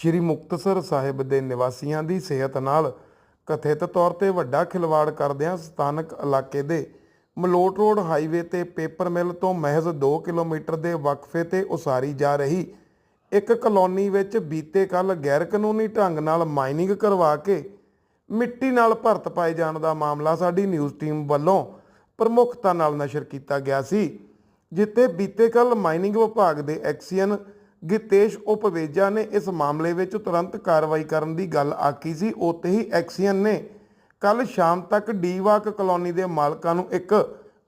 ਸ਼੍ਰੀ ਮੁਕਤਸਰ ਸਾਹਿਬ ਦੇ ਨਿਵਾਸੀਆਂ ਦੀ ਸਿਹਤ ਨਾਲ ਕਥਿਤ ਤੌਰ ਤੇ ਵੱਡਾ ਖਿਲਵਾੜ ਕਰਦਿਆਂ ਸਥਾਨਕ ਇਲਾਕੇ ਦੇ ਮਲੋਟ ਰੋਡ ਹਾਈਵੇ ਤੇ ਪੇਪਰ ਮਿਲ ਤੋਂ ਮਹਿਜ਼ 2 ਕਿਲੋਮੀਟਰ ਦੇ ਵਕਫੇ ਤੇ ਉਸਾਰੀ ਜਾ ਰਹੀ ਇੱਕ ਕਲੋਨੀ ਵਿੱਚ ਬੀਤੇ ਕੱਲ ਗੈਰ ਕਾਨੂੰਨੀ ਢੰਗ ਨਾਲ ਮਾਈਨਿੰਗ ਕਰਵਾ ਕੇ ਮਿੱਟੀ ਨਾਲ ਭਰਤ ਪਾਏ ਜਾਣ ਦਾ ਮਾਮਲਾ ਸਾਡੀ ਨਿਊਜ਼ ਟੀਮ ਵੱਲੋਂ ਪ੍ਰਮੁੱਖਤਾ ਨਾਲ ਨਸ਼ਰ ਕੀਤਾ ਗਿਆ ਸੀ, ਜਿੱਥੇ ਬੀਤੇ ਕੱਲ ਮਾਈਨਿੰਗ ਵਿਭਾਗ ਦੇ ਐਕਸੀਅਨ ਗਿਤੇਸ਼ ਉਪਵੇਜਾ ਨੇ ਇਸ ਮਾਮਲੇ ਵਿੱਚ ਤੁਰੰਤ ਕਾਰਵਾਈ ਕਰਨ ਦੀ ਗੱਲ ਆਖੀ ਸੀ। ਉੱਥੇ ਹੀ ਐਕਸੀਅਨ ਨੇ ਕੱਲ ਸ਼ਾਮ ਤੱਕ ਡੀਵਾਕ ਕਲੋਨੀ ਦੇ ਮਾਲਕਾਂ ਨੂੰ ਇੱਕ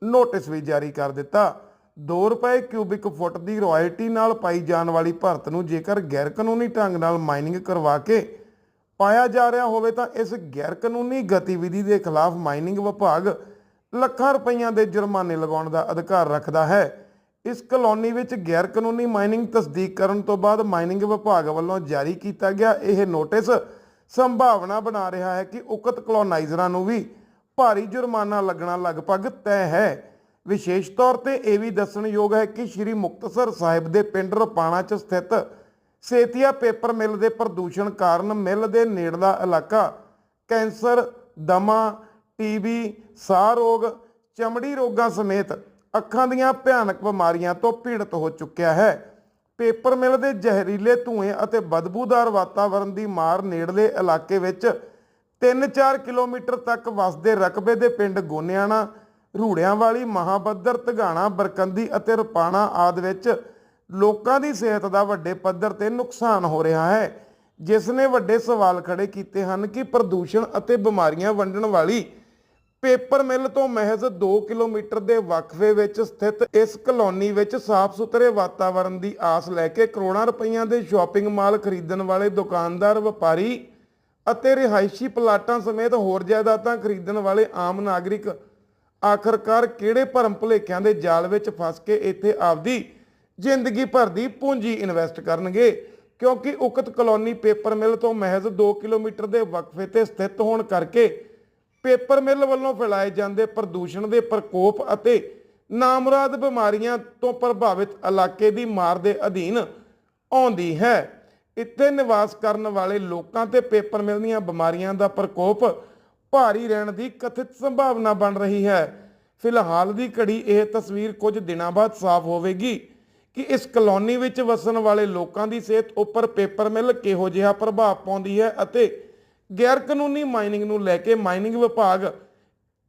ਨੋਟਿਸ ਵੀ ਜਾਰੀ ਕਰ ਦਿੱਤਾ। 2 ਰੁਪਏ ਕਿਊਬਿਕ ਫੁੱਟ ਦੀ ਰਾਇਲਟੀ ਨਾਲ ਪਾਈ ਜਾਣ ਵਾਲੀ ਭਰਤ ਨੂੰ ਜੇਕਰ ਗੈਰ ਕਾਨੂੰਨੀ ਢੰਗ ਨਾਲ ਮਾਈਨਿੰਗ ਕਰਵਾ ਕੇ ਪਾਇਆ ਜਾ ਰਿਹਾ ਹੋਵੇ ਤਾਂ ਇਸ ਗੈਰ ਕਾਨੂੰਨੀ ਗਤੀਵਿਧੀ ਦੇ ਖਿਲਾਫ ਮਾਈਨਿੰਗ ਵਿਭਾਗ ਲੱਖਾਂ ਰੁਪਈਆਂ ਦੇ ਜੁਰਮਾਨੇ ਲਗਾਉਣ ਦਾ ਅਧਿਕਾਰ ਰੱਖਦਾ ਹੈ। ਇਸ ਕਲੋਨੀ ਵਿੱਚ ਗੈਰ ਕਾਨੂੰਨੀ ਮਾਈਨਿੰਗ ਤਸਦੀਕ ਕਰਨ ਤੋਂ ਬਾਅਦ ਮਾਈਨਿੰਗ ਵਿਭਾਗ ਵੱਲੋਂ ਜਾਰੀ ਕੀਤਾ ਗਿਆ ਇਹ ਨੋਟਿਸ ਸੰਭਾਵਨਾ ਬਣਾ ਰਿਹਾ ਹੈ ਕਿ ਉਕਤ ਕਲੋਨਾਈਜ਼ਰਾਂ ਨੂੰ ਵੀ ਭਾਰੀ ਜੁਰਮਾਨਾ ਲੱਗਣਾ ਲਗਭਗ ਤੈਅ ਹੈ। ਵਿਸ਼ੇਸ਼ ਤੌਰ ਤੇ ਇਹ ਵੀ ਦੱਸਣਯੋਗ ਹੈ ਕਿ ਸ੍ਰੀ ਮੁਕਤਸਰ ਸਾਹਿਬ ਦੇ ਪਿੰਡ ਰਪਾਣਾ 'ਚ ਸਥਿਤ ਸੇਤੀਆ ਪੇਪਰ ਮਿਲ ਦੇ ਪ੍ਰਦੂਸ਼ਣ ਕਾਰਨ ਮਿਲ ਦੇ ਨੇੜਲਾ ਇਲਾਕਾ ਕੈਂਸਰ, ਦਮਾ, ਟੀਬੀ, ਸਾਹ ਰੋਗ, ਚਮੜੀ ਰੋਗਾਂ ਸਮੇਤ ਅੱਖਾਂ ਦੀਆਂ ਭਿਆਨਕ ਬਿਮਾਰੀਆਂ ਤੋਂ ਪੀੜਤ ਹੋ ਚੁੱਕਿਆ ਹੈ। ਪੇਪਰ ਮਿਲ ਦੇ ਜ਼ਹਿਰੀਲੇ ਧੂਏ ਅਤੇ ਬਦਬੂਦਾਰ ਵਾਤਾਵਰਣ ਦੀ ਮਾਰ ਨੇੜਲੇ ਇਲਾਕੇ ਵਿੱਚ 3-4 ਕਿਲੋਮੀਟਰ ਤੱਕ ਵਸਦੇ ਰਕਬੇ ਦੇ ਪਿੰਡ ਗੋਨਿਆਣਾ ਰੂੜਿਆਂ ਵਾਲੀ ਮਹਾਬੱਦਰ, ਧਗਾਣਾ, ਬਰਕੰਦੀ ਅਤੇ ਰਪਾਣਾ ਆਦ ਵਿੱਚ ਲੋਕਾਂ ਦੀ ਸਿਹਤ ਦਾ ਵੱਡੇ ਪੱਧਰ ਤੇ ਨੁਕਸਾਨ ਹੋ ਰਿਹਾ ਹੈ। ਜਿਸ ਨੇ ਵੱਡੇ ਸਵਾਲ ਖੜੇ ਕੀਤੇ ਹਨ ਕਿ ਪ੍ਰਦੂਸ਼ਣ ਅਤੇ ਬਿਮਾਰੀਆਂ ਵੰਡਣ ਵਾਲੀ ਪੇਪਰ ਮਿਲ ਤੋਂ ਮਹਿਜ਼ 2 ਕਿਲੋਮੀਟਰ ਦੇ ਵਕਫੇ ਵਿੱਚ ਸਥਿਤ ਇਸ ਕਲੋਨੀ ਵਿੱਚ ਸਾਫ਼ ਸੁਥਰੇ ਵਾਤਾਵਰਣ ਦੀ ਆਸ ਲੈ ਕੇ ਕਰੋੜਾਂ ਰੁਪਈਆਂ ਦੇ ਸ਼ਾਪਿੰਗ ਮਾਲ ਖਰੀਦਣ ਵਾਲੇ ਦੁਕਾਨਦਾਰ, ਵਪਾਰੀ ਅਤੇ ਰਿਹਾਇਸ਼ੀ ਪਲਾਟਾਂ ਸਮੇਤ ਹੋਰ ਜਾਇਦਾਦਾਂ ਖਰੀਦਣ ਵਾਲੇ ਆਮ ਨਾਗਰਿਕ ਆਖਰਕਾਰ ਕਿਹੜੇ ਭਰਮ ਭੁਲੇਖਿਆਂ ਦੇ ਜਾਲ ਵਿੱਚ ਫਸ ਕੇ ਇੱਥੇ ਆਪਦੀ ਜ਼ਿੰਦਗੀ ਭਰ ਦੀ ਪੂੰਜੀ ਇਨਵੈਸਟ ਕਰਨਗੇ? ਕਿਉਂਕਿ ਉਕਤ ਕਲੋਨੀ ਪੇਪਰ ਮਿਲ ਤੋਂ ਮਹਿਜ਼ 2 ਕਿਲੋਮੀਟਰ ਦੇ ਵਕਫੇ ਤੇ ਸਥਿਤ ਹੋਣ ਕਰਕੇ ਪੇਪਰ ਮਿਲ ਵੱਲੋਂ ਫੈਲਾਏ ਜਾਂਦੇ ਪ੍ਰਦੂਸ਼ਣ ਦੇ ਪ੍ਰਕੋਪ ਅਤੇ ਨਾਮਰਾਦ ਬਿਮਾਰੀਆਂ ਤੋਂ ਪ੍ਰਭਾਵਿਤ ਇਲਾਕੇ ਦੀ ਮਾਰ ਦੇ ਅਧੀਨ ਆਉਂਦੀ ਹੈ। ਇੱਥੇ ਨਿਵਾਸ ਕਰਨ ਵਾਲੇ ਲੋਕਾਂ ਤੇ ਪੇਪਰ ਮਿਲ ਦੀਆਂ ਬਿਮਾਰੀਆਂ ਦਾ ਪ੍ਰਕੋਪ ਭਾਰੀ ਰਹਿਣ ਦੀ ਕਥਿਤ ਸੰਭਾਵਨਾ ਬਣ ਰਹੀ ਹੈ। ਫਿਲਹਾਲ ਦੀ ਘੜੀ ਇਹ ਤਸਵੀਰ ਕੁਝ ਦਿਨਾਂ ਬਾਅਦ ਸਾਫ਼ ਹੋਵੇਗੀ ਕਿ ਇਸ ਕਲੋਨੀ ਵਿੱਚ ਵਸਣ ਵਾਲੇ ਲੋਕਾਂ ਦੀ ਸਿਹਤ ਉੱਪਰ ਪੇਪਰ ਮਿਲ ਕਿਹੋ ਜਿਹਾ ਪ੍ਰਭਾਵ ਪਾਉਂਦੀ ਹੈ ਅਤੇ ਗੈਰ ਕਾਨੂੰਨੀ ਮਾਈਨਿੰਗ ਨੂੰ ਲੈ ਕੇ ਮਾਈਨਿੰਗ ਵਿਭਾਗ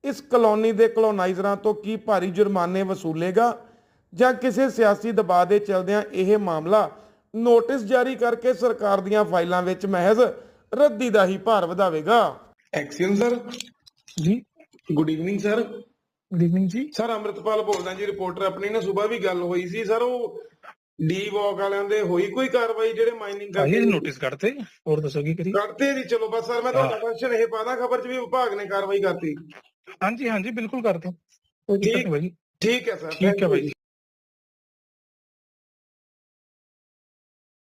ਇਸ ਕਲੋਨੀ ਦੇ ਕਲੋਨਾਈਜ਼ਰਾਂ ਤੋਂ ਕੀ ਭਾਰੀ ਜੁਰਮਾਨੇ ਵਸੂਲੇਗਾ ਜਾਂ ਕਿਸੇ ਸਿਆਸੀ ਦਬਾਅ ਦੇ ਚਲਦਿਆਂ ਇਹ ਮਾਮਲਾ ਨੋਟਿਸ ਜਾਰੀ ਕਰਕੇ ਸਰਕਾਰ ਦੀਆਂ ਫਾਈਲਾਂ ਵਿੱਚ ਮਹਿਜ਼ ਰੱਦੀ ਦਾ ਹੀ ਭਾਰ ਵਧਾਵੇਗਾ। XEN sir ji. Good evening sir good evening ji. Sir Amritpal ਬੋਲਦਾ ਜੀ ਰਿਪੋਰਟਰ ਆਪਣੀ ਨਾ ਸਵੇਰ ਵੀ ਗੱਲ ਹੋਈ ਸੀ। ਸਰ ਉਹ ਡੀ ਵਾਕ ਵਾਲਿਆਂ ਦੇ ਹੋਈ ਕੋਈ ਕਾਰਵਾਈ ਜਿਹੜੇ ਮਾਈਨਿੰਗ ਕਰਦੇ ਨੋਟਿਸ ਕੱਢਤੇ? ਹੋਰ ਦੱਸੋ ਕੀ ਕਰੀ? ਕਰਤੇ ਜੀ ਚਲੋ ਬਸ ਸਰ ਮੈਂ ਤੁਹਾਡਾ ਕੁਐਸਚਨ ਇਹ ਪਾਦਾ ਖਬਰ ਚ ਵੀ ਵਿਭਾਗ ਨੇ ਕਾਰਵਾਈ ਕਰਤੀ। ਹਾਂਜੀ ਹਾਂਜੀ ਬਿਲਕੁਲ ਕਰਦੇ ਠੀਕ। ਨਹੀਂ ਭਾਈ। ਠੀਕ ਹੈ ਸਰ ਠੀਕ ਹੈ ਬਾਈ